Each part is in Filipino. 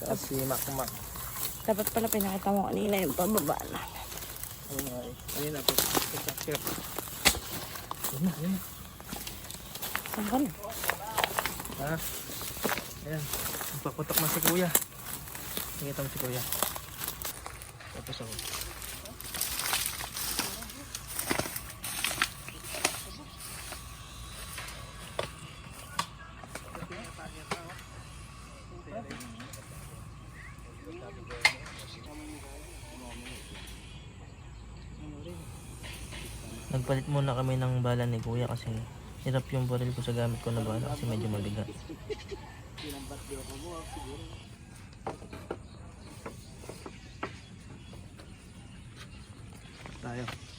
Saka si Mac. Dapat pala pinakita mo kanina yung pababa na. Ayun nga eh. Ayun na. Picture. Ayun na. Ayun na. Saan ka na? Ha? Ayan. Paputok na si Kuya. Nakita mo si Kuya. Tapos ako. Nagpalit muna kami ng bala ni Kuya kasi hirap yung baril ko sa gamit ko na bala kasi medyo mabigat. Tayo.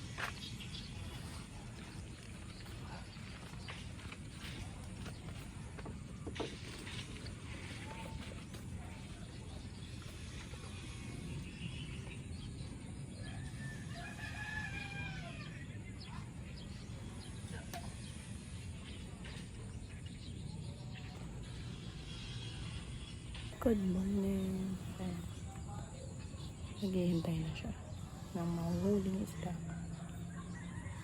Good morning. Ayan. Naghihintay na siya ng mahuhuling isda.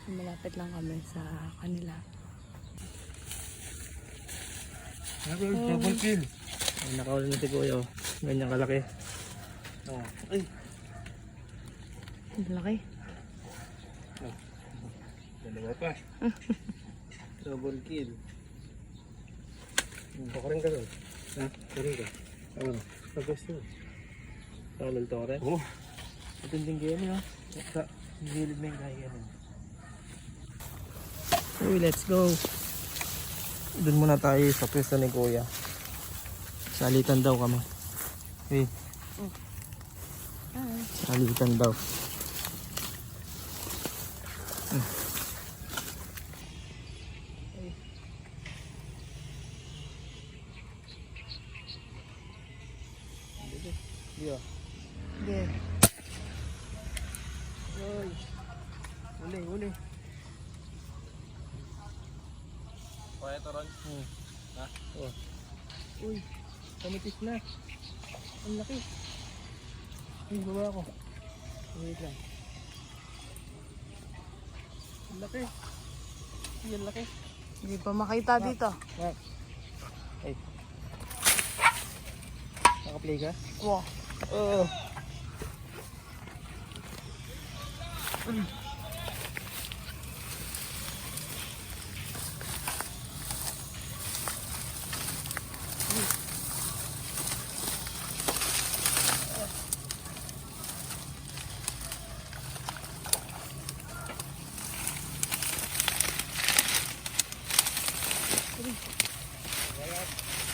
Malapit lang kami sa kanila. Double kill. Ay, nakawala na si Kuya. oh. Ganyan kalaki. Oh. Ay. Ang laki. Dalawa pa. Double kill. Pakarin ka doon. Ha? Pakarin ka. Ano? Pagkas yun. Tawal to rin? Oo. Matinding game yun ha. Sa gilid mo yung kaya nun. Uy, let's go. Doon muna tayo sa pwesto ni Kuya. Salitan daw kami. Uy, Ah, salitan daw. Yeah. yeah. Uy. Uli, uli. Kaya to Ron? Hmm. Ha? Oh. Uy, kamitis na. Ang laki. Uy, baba ako. Wait lang. Ang laki. Ang laki. Hindi pa makita dito. Ha? Ay. Naka-play ka? Wow. Oo.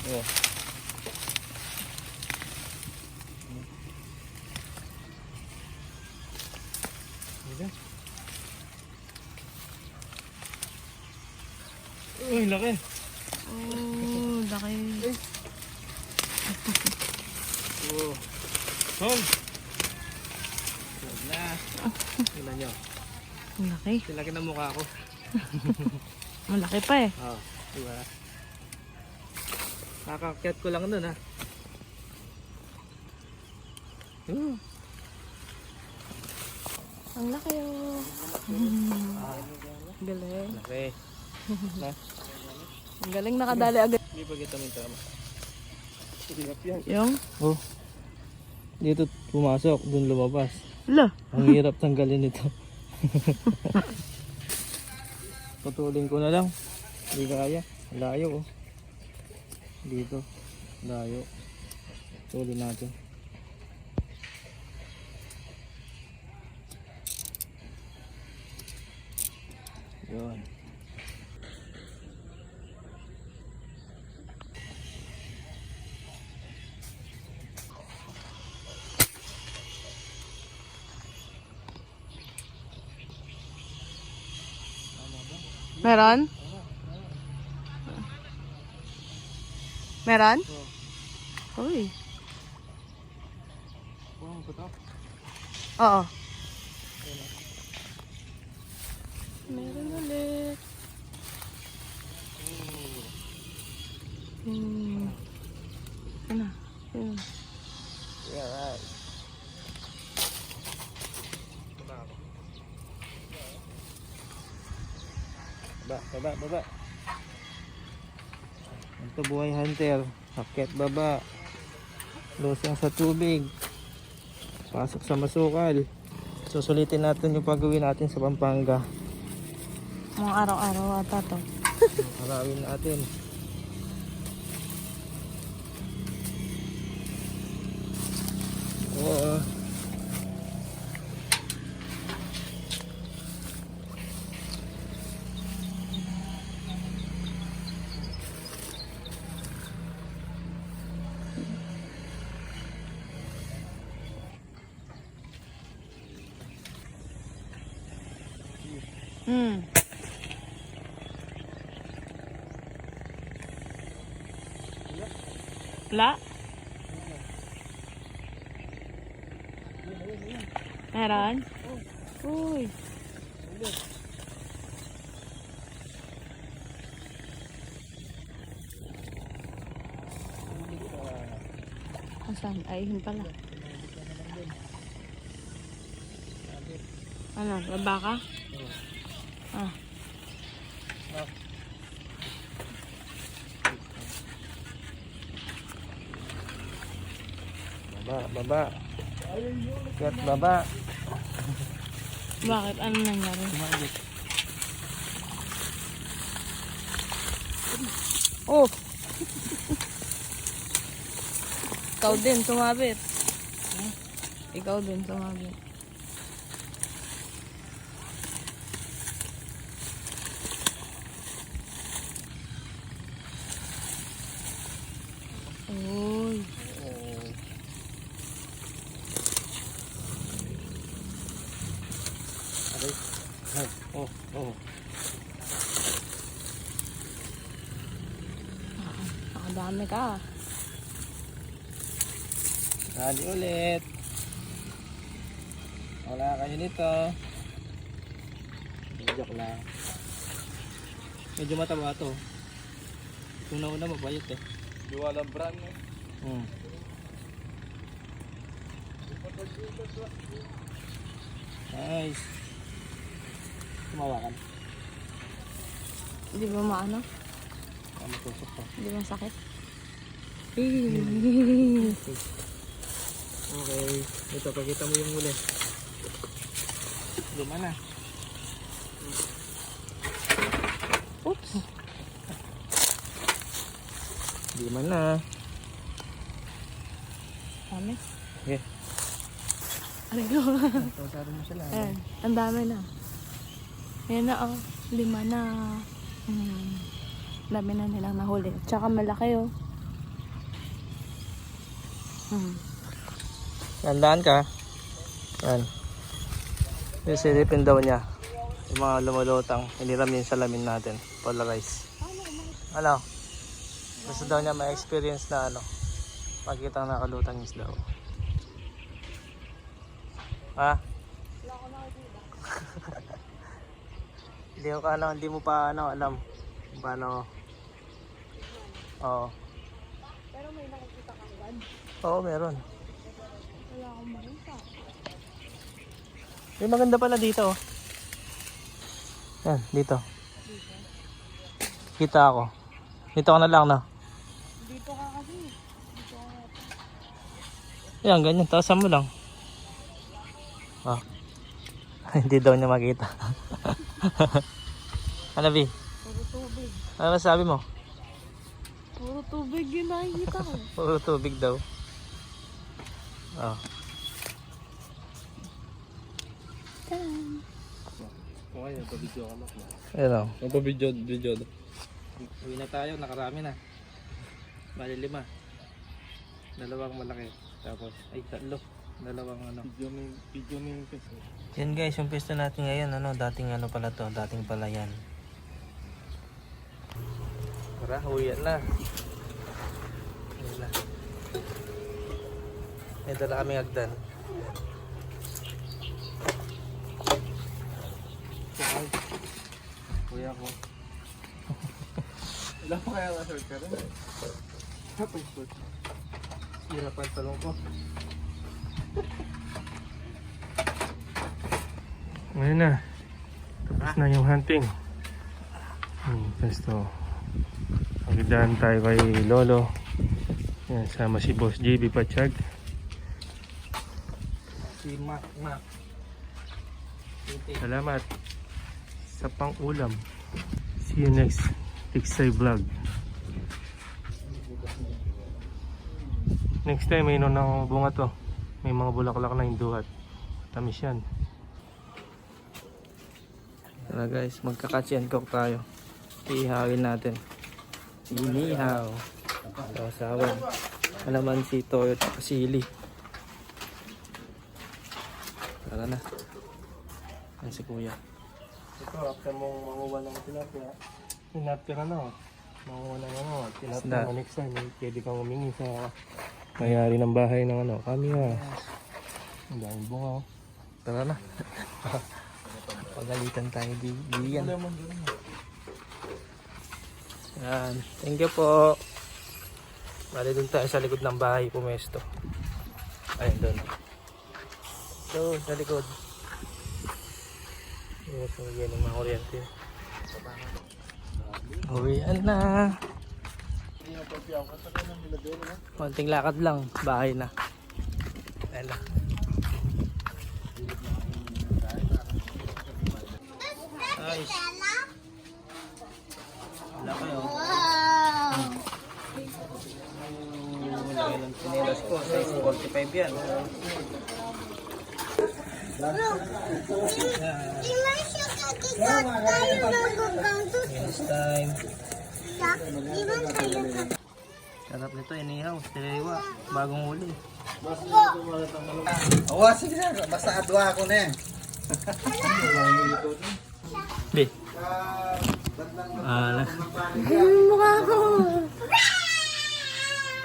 Oh. Diba? Uy, laki. Oh, laki. Oh. Sol. Sol na. Tingnan nyo. Ang laki. Silaki ng mukha ko. Ang laki pa eh. Oo. Oh, diba? Nakakakyat ko lang nun ha. Hmm. Ang laki oh. Galing. Laki. na? Ang galing nakadali agad. Hindi pa kita may tama. Hirap yan. Yung? Oh. Dito pumasok, dun lumabas. Ala. Ang hirap tanggalin ito. Putulin ko na lang. Hindi kaya. Layo oh. Dito. Layo. Putulin natin. Yun. Meron? Meron? Uy. Oo. Meron ulit. Hmm. Ano? Baba, baba. Ito buhay hunter. Akit baba. Lusong sa tubig. Pasok sa masukal. Susulitin natin yung pagawin natin sa Pampanga. Mga araw-araw ata to. Harawin natin. Oo. Hmm. La? Meron? Uy. Asan? Ay, yun pala. Ano? Baba ka? Ah. Baba, baba. Kat baba. Bakit? Ano nangyari? Sumagit. Oh! Ikaw din, sumabit. Ikaw din, sumabit. Uy. Ay, Oh, oh. Nakadami ka. Sali ulit. Wala kayo nito. Joke lang. Medyo mataba to. Kung nauna mabayot eh. Di walang brand eh. Hmm. Nice. Tumawakan. Di ba maano? Tusok to. Di ba sakit? Okay. Ito, pakita mo yung huli. Luma na. Oops. Di man na. Dami. Okay. Aray ko. Tawasado mo sila. Ayan, ang dami na. Ayan na oh, lima na. Hmm. Dami na nilang nahuli. Tsaka malaki oh. Hmm. Tandaan ka. Yan. Yung silipin daw niya. Yung mga lumulutang. Hiniram yung salamin natin. Polarize. Ano? Gusto daw niya ma-experience na ano. Makita na nakalutang isda. oh. Ha? hindi mo ka ano, hindi mo pa ano alam kung paano. Oo. Pero may nakikita kang gan. Oo, meron. Wala akong makita. May maganda pala dito. oh. Yan, dito. Kita ako. Dito ka na lang na. Dito ka kasi. Dito ka. Yan, ganyan. Taasan mo lang. Ah. Hindi daw niya makita. ano, Bi? Puro tubig. Ano masabi mo? Puro tubig yun nakikita ko. Puro tubig daw. Ah. Okay, nagpa-video ka mo. Ayun o. Nagpa-video, video. Uwi na tayo, nakarami na. Bali lima. Dalawang malaki. Tapos, ay tatlo. Dalawang ano. Video mo, video pesto. Yan guys, yung pesto natin ngayon, ano, dating ano pala to, dating pala yan. Tara, uwi na. Na. May dala kami agdan. Kuya ko. Wala pa kaya ka-short ka rin? Tapos short. Sira pa yung talong ko. Ngayon na. Tapos na yung hunting. Hmm, pesto. Magdaan tayo kay Lolo. Yan, sama si Boss JB Pachag. Si Mac Mac. Salamat sa pang-ulam. See you next Tiksay Vlog. Next time, may ng bunga to. May mga bulaklak na yung duhat. Tamis yan. Tara guys, magkakachin cook tayo. Ihawin natin. Inihaw. Sasawan. Alamansi, toyo, at sili. Tara na. Yan si kuya. Ito, after mong manguha ng tilapia, tinapia ka na. oh. Manguha ng ano, tilapia next time. eh, Pwede kang humingi sa mayari ng bahay ng ano, kami ha. Ang daming bunga. oh. Tara na. Pagalitan tayo di diyan. Yan. Thank you po. Bali dun tayo sa likod ng bahay pumesto. Ayun doon. Doon sa likod. Yes, ang yan ng mga kuryente. Uwian na. Konting lakad lang, bahay na. Ayun na. Ayos. Wala kayo. Lagay ng chinelas ko. Size 45 yan. Next time. Sarap nito, inihaw. Siriwa. Bagong huli. Oo, sige na. Basta adwa ako na yan. Be. Ah, Mukha ko.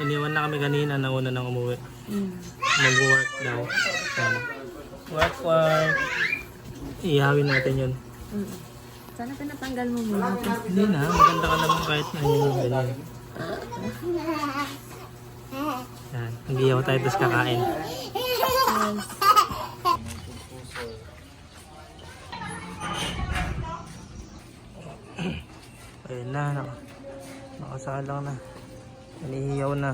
iniwan na kami kanina. Nauna nang umuwi. Mag-work daw. Ano. Work, work. Ihawin natin yun. Sana pinatanggal mo muna. Hindi na, maganda ka naman kahit na yung ganyan. Yan, nag-ihaw tayo tapos kakain. Ayun na, naka, nakasalang na. Nanihiyaw na.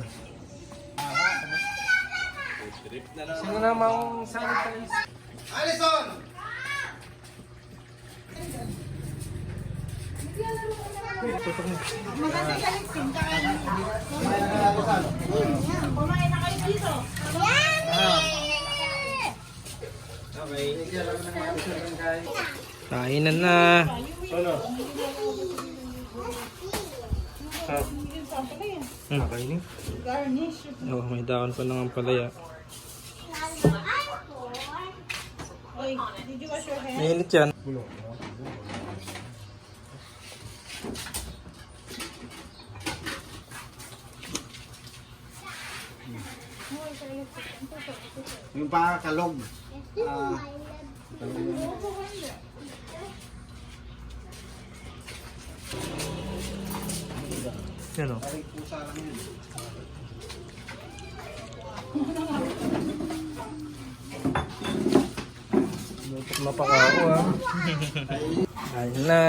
Sino namang sanitize? Alison! Kainan na. Ha? Hmm. Kakainin? Oh, may daon pa ng palaya. Mainit yan. Yung pakakalog. Ah, Yan o. ay pusa lang yun. Lutok na pa ako ah. Ayun na.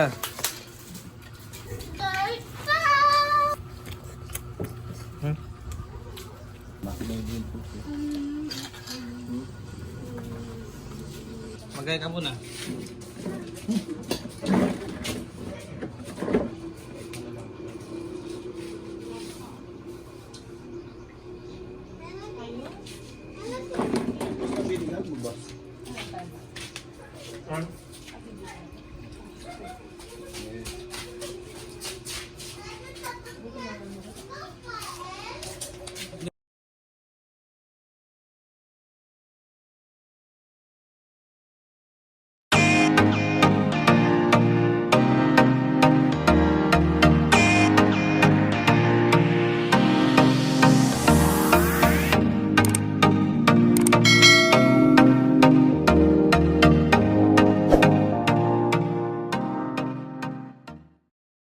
Magay ka muna.